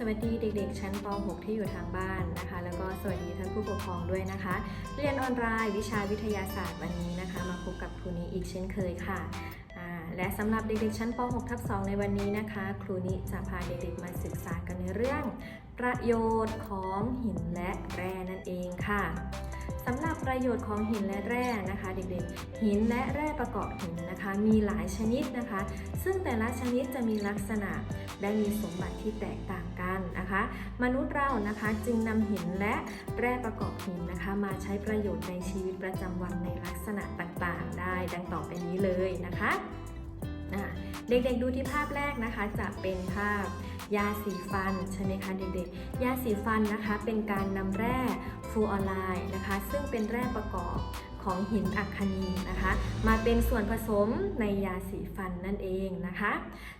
สวัสดีเด็ก ๆ ชั้นป .6 ที่อยู่ทางบ้านนะคะ แล้วก็สวัสดีท่านผู้ปกครองด้วยนะคะ เรียนออนไลน์วิชาวิทยาศาสตร์วันนี้นะคะ มาพบกับครูนี้อีกเช่นเคยค่ะและสำหรับเด็ก ๆ ชั้นป .6 ทับ 2 ในวันนี้นะคะ ครูนิจะพาเด็ก ๆ มาศึกษากันในเรื่อง ประโยชน์ของหินและแร่นั่นเองค่ะ สำหรับประโยชน์ของหินและแร่นะคะเด็กๆ หินและแร่ประกอบหินนะคะ มีหลายชนิดนะคะ ซึ่งแต่ละชนิดจะมีลักษณะและมีสมบัติที่แตกต่างกันนะคะ มนุษย์เรานะคะจึงนำหินและแร่ประกอบหินนะคะ มาใช้ประโยชน์ในชีวิตประจำวันในลักษณะต่างๆ ได้ดังต่อไปนี้เลยนะคะเด็กๆดูที่ภาพแรกนะคะจะเป็นภาพยาสีฟันใช่ไหมคะเด็กๆ ยาสีฟันนะคะเป็นการนำแร่ ฟูออไรด์นะคะ ซึ่งเป็นแร่ประกอบของหินอัคคนีนะคะ มาเป็นส่วนผสมในยาสีฟันนั่นเองนะคะ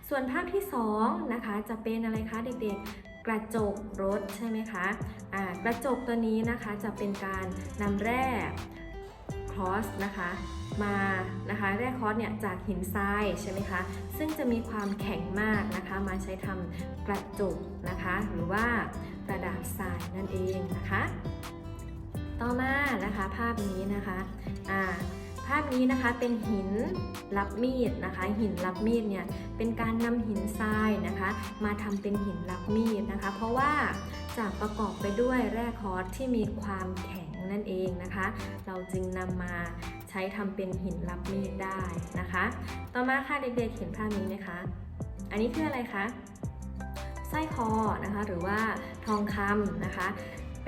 ส่วนภาพที่2นะคะจะเป็นอะไรคะเด็กๆ กระจกรถใช่ไหมคะอ่ากระจกตัวนี้นะคะจะเป็นการนำแร่คอสนะคะมานะคะแร่คอสเนี่ยจากหินทรายใช่ไหมคะซึ่งจะมีความแข็งมากนะคะ มาใช้ทำกระจกนะคะ หรือว่ากระดาษทรายนั่นเองนะคะ ต่อมานะคะภาพนี้นะคะอ่าภาพนี้นะคะเป็นหินรับมีดนะคะ หินรับมีดเนี่ยเป็นการนำหินทรายนะคะ มาทำเป็นหินรับมีดนะคะ เพราะว่าจะประกอบไปด้วยแร่คอร์สที่มีความแข็งนั่นเองนะคะ เราจึงนำมาใช้ทำเป็นหินรับมีดได้นะคะ ต่อมาค่ะเด็กๆเห็นภาพนี้ไหมคะ อันนี้คืออะไรคะสร้อยคอนะคะหรือว่าทองคำนะคะ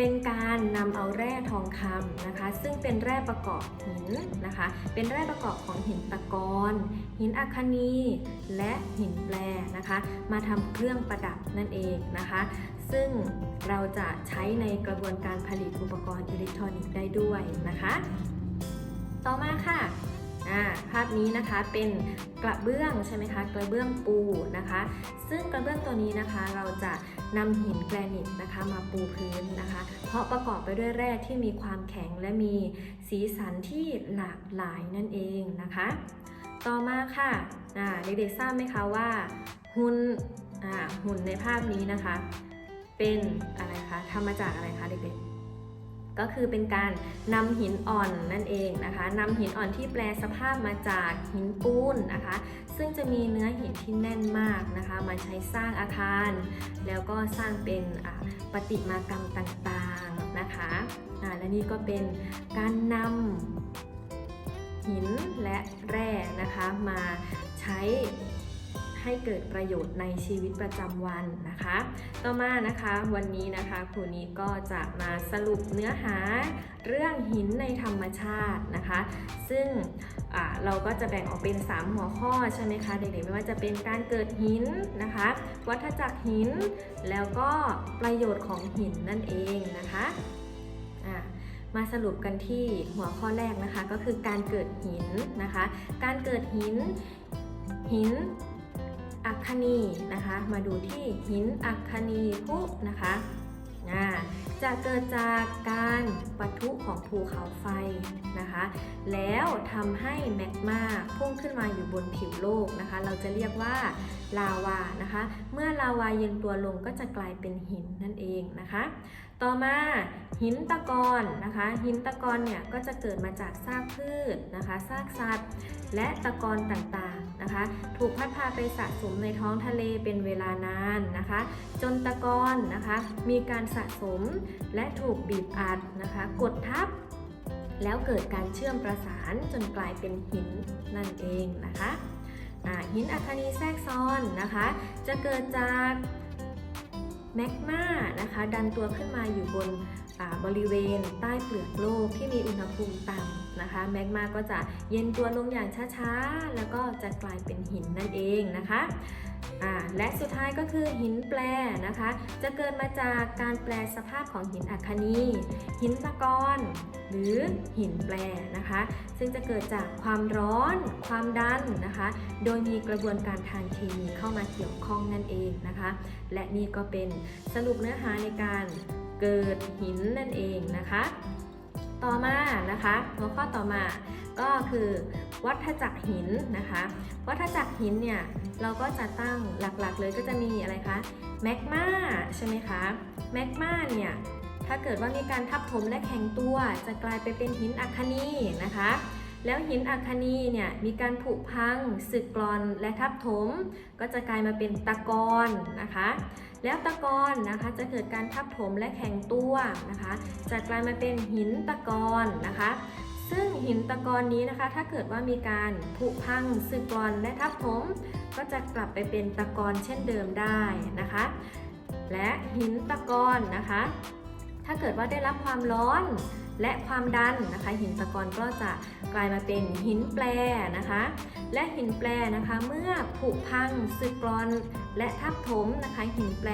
เป็นการนำเอาแร่ทองคำนะคะ ซึ่งเป็นแร่ประกอบหินนะคะ เป็นแร่ประกอบของหินตะกอนหินอัคนีและหินแปรนะคะ มาทำเครื่องประดับนั่นเองนะคะ ซึ่งเราจะใช้ในกระบวนการผลิตอุปกรณ์อิเล็กทรอนิกส์ได้ด้วยนะคะ ต่อมาค่ะ ภาพนี้นะคะเป็นกระเบื้องใช่ไหมคะ กระเบื้องปูนะคะ ซึ่งกระเบื้องตัวนี้นะคะเราจะนำหินแกรนิตนะคะมาปูพื้นนะคะ เพราะประกอบไปด้วยแร่ที่มีความแข็งและมีสีสันที่หลากหลายนั่นเองนะคะ ต่อมาค่ะเด็กๆทราบไหมคะว่า หุ่นอ่าหุ่นในภาพนี้นะคะ เป็นอะไรคะทำมาจากอะไรคะเด็กๆ ก็คือเป็นการนำหินอ่อนนั่นเองนะคะนำหินอ่อนที่แปลสภาพมาจากหินปูนนะคะ ซึ่งจะมีเนื้อหินที่แน่นมากนะคะ มาใช้สร้างอาคาร แล้วก็สร้างเป็นอ่าปฏิมากรรมต่างๆนะคะและนี่ก็เป็นการนำหินและแร่นะคะมาใช้ ให้เกิดประโยชน์ในชีวิตประจำวันนะคะ ต่อมานะคะวันนี้นะคะครูนี้ก็จะมาสรุปเนื้อหาเรื่องหินในธรรมชาตินะคะ ซึ่งอ่าเราก็จะแบ่งออกเป็น 3 หัวข้อใช่ไหมคะเด็กๆไม่ว่าจะเป็นการเกิดหินนะคะ วัฏจักรหิน แล้วก็ประโยชน์ของหินนั่นเองนะคะมาสรุปกันที่หัวข้อแรกนะคะก็คือการเกิดหินนะคะ การเกิดหินหิน คคนีนะคะ มาดูที่หินอัคคนีพุนะคะอ่าจะเกิดจากการปะทุของภูเขาไฟนะคะ แล้วทำให้แมกมาพุ่งขึ้นมาอยู่บนผิวโลกนะคะ เราจะเรียกว่าลาวานะคะ เมื่อลาวาเย็นตัวลงก็จะกลายเป็นหินนั่นเองนะคะ ต่อมา หินตะกอนนะคะ หินตะกอนเนี่ยก็จะเกิดมาจากซากพืชนะคะซากสัตว์ และตะกอนต่างๆนะคะ ถูกพัดพาไปสะสมในท้องทะเลเป็นเวลานานนะคะ จนตะกอนนะคะ มีการสะสมและถูกบีบอัดนะคะ กดทับแล้วเกิดการเชื่อมประสานจนกลายเป็นหินนั่นเองนะคะหินอัคนีแทรกซ้อนนะคะ จะเกิดจากแมกมานะคะ ดันตัวขึ้นมาอยู่บน บริเวณใต้เปลือกโลกที่มีอุณหภูมิต่ำนะคะแมกมาก็จะเย็นตัวลงอย่างช้าๆ แล้วก็จะกลายเป็นหินนั่นเองนะคะและสุดท้ายก็คือหินแปรนะคะ จะเกิดมาจากการแปลสภาพของหินอัคนีหินตะกอนหรือหินแปรนะคะ ซึ่งจะเกิดจากความร้อน ความดันนะคะ โดยมีกระบวนการทางเคมีเข้ามาเกี่ยวข้องนั่นเองนะคะ และนี่ก็เป็นสรุปเนื้อหาในการ เกิดหินนั่นเองนะคะ ต่อมานะคะหัวข้อต่อมาก็คือวัฏจักรหินนะคะ วัฏจักรหินเนี่ยเราก็จะตั้งหลักๆ เลยก็จะมีอะไรคะแมกมาใช่ไหมคะแมกมาเนี่ยถ้าเกิดว่ามีการทับถมและแข็งตัว จะกลายไปเป็นหินอัคนีนะคะแล้วหินอัคคนีเนี่ยมีการผุพังสึกกร่อนและทับถม ก็จะกลายมาเป็นตะกอนนะคะ แล้วตะกอนนะคะจะเกิดการทับถมและแข็งตัวนะคะจะกลายมาเป็นหินตะกอนนะคะ ซึ่งหินตะกอนนี้นะคะ ถ้าเกิดว่ามีการผุพังสึกกร่อนและทับถม ก็จะกลับไปเป็นตะกอนเช่นเดิมได้นะคะ และหินตะกอนนะคะ ถ้าเกิดว่าได้รับความร้อนและความดันนะคะ หินตะกอนก็จะกลายมาเป็นหินแปรนะคะ และหินแปรนะคะเมื่อผุพังสึกกรอนและทับถมนะคะ หินแปร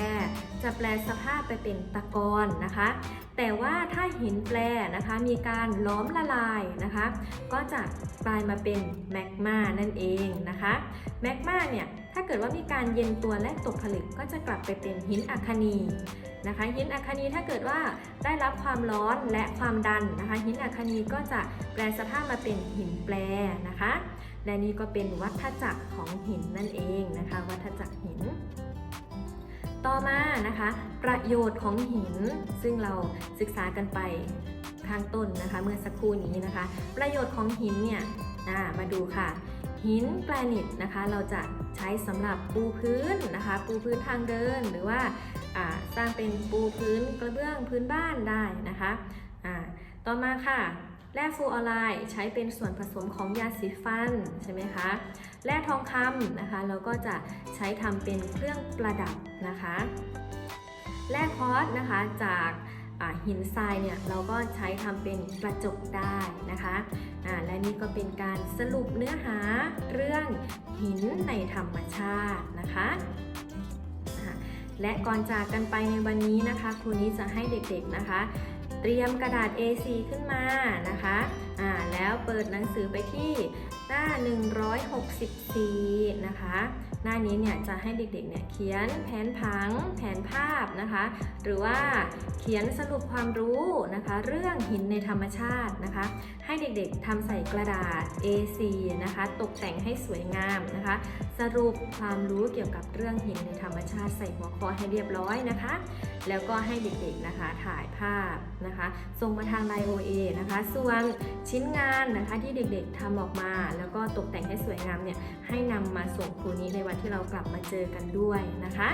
จะแปลสภาพไปเป็นตะกอนนะคะ แต่ว่าถ้าหินแปรนะคะมีการล้อมละลายนะคะ ก็จะกลายมาเป็นแมกมานั่นเองนะคะแมกมาเนี่ยถ้าเกิดว่ามีการเย็นตัวและตกผลึกก็จะกลับไปเป็นหินอัคนีนะคะหินอัคนีถ้าเกิดว่าได้รับความร้อนและความดันนะคะหินอัคนีก็จะแปลสภาพมาเป็นหินแปรนะคะ และนี่ก็เป็นวัฏจักรของหินนั่นเองนะคะ วัฏจักรหิน ต่อมานะคะ ประโยชน์ของหินซึ่งเราศึกษากันไปข้างต้นนะคะ เมื่อสักครู่นี้นะคะ ประโยชน์ของหินเนี่ยมาดูค่ะหินแกรนิตนะคะ เราจะใช้สำหรับปูพื้นนะคะ ปูพื้นทางเดินหรือว่าสร้างเป็นปูพื้นกระเบื้องพื้นบ้านได้นะคะต่อมาค่ะแร่ฟลูออไรด์ใช้เป็นส่วนผสมของยาสีฟันใช่ไหมคะ แร่ทองคำนะคะ เราก็จะใช้ทำเป็นเครื่องประดับนะคะ แร่คอสนะคะจากหินทรายเนี่ยเราก็ใช้ทำเป็นกระจกได้นะคะและนี่ก็เป็นการสรุปเนื้อหาเรื่องหินในธรรมชาตินะคะและก่อนจากกันไปในวันนี้นะคะครูนี้จะให้เด็กๆนะคะ เตรียมกระดาษ A4 ขึ้นมานะคะ แล้วเปิดหนังสือไปที่ หน้า 164 นะคะ หน้านี้เนี่ยจะให้เด็กๆเนี่ยเขียนแผนผัง แผนภาพนะคะ หรือว่าเขียนสรุปความรู้นะคะ เรื่องหินในธรรมชาตินะคะ ให้เด็กๆทำใส่กระดาษ A4 นะคะ ตกแต่งให้สวยงามนะคะ สรุปความรู้เกี่ยวกับเรื่องหินในธรรมชาติใส่หัวข้อให้เรียบร้อยนะคะ แล้วก็ให้เด็กๆนะคะถ่ายภาพนะคะส่งมาทางไลน์ OA นะคะส่วนชิ้นงานนะคะที่เด็กๆทำออกมา แล้วก็ตกแต่งให้สวยงามเนี่ยให้นำมาส่งครูนี้ในวันที่เรากลับมาเจอกันด้วยนะคะ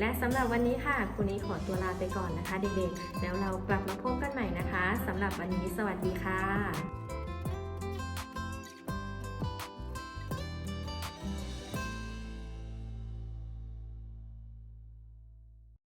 และสำหรับวันนี้ค่ะครูนี้ขอตัวลาไปก่อนนะคะ เด็กๆ แล้วเรากลับมาพบกันใหม่นะคะสำหรับวันนี้สวัสดีค่ะ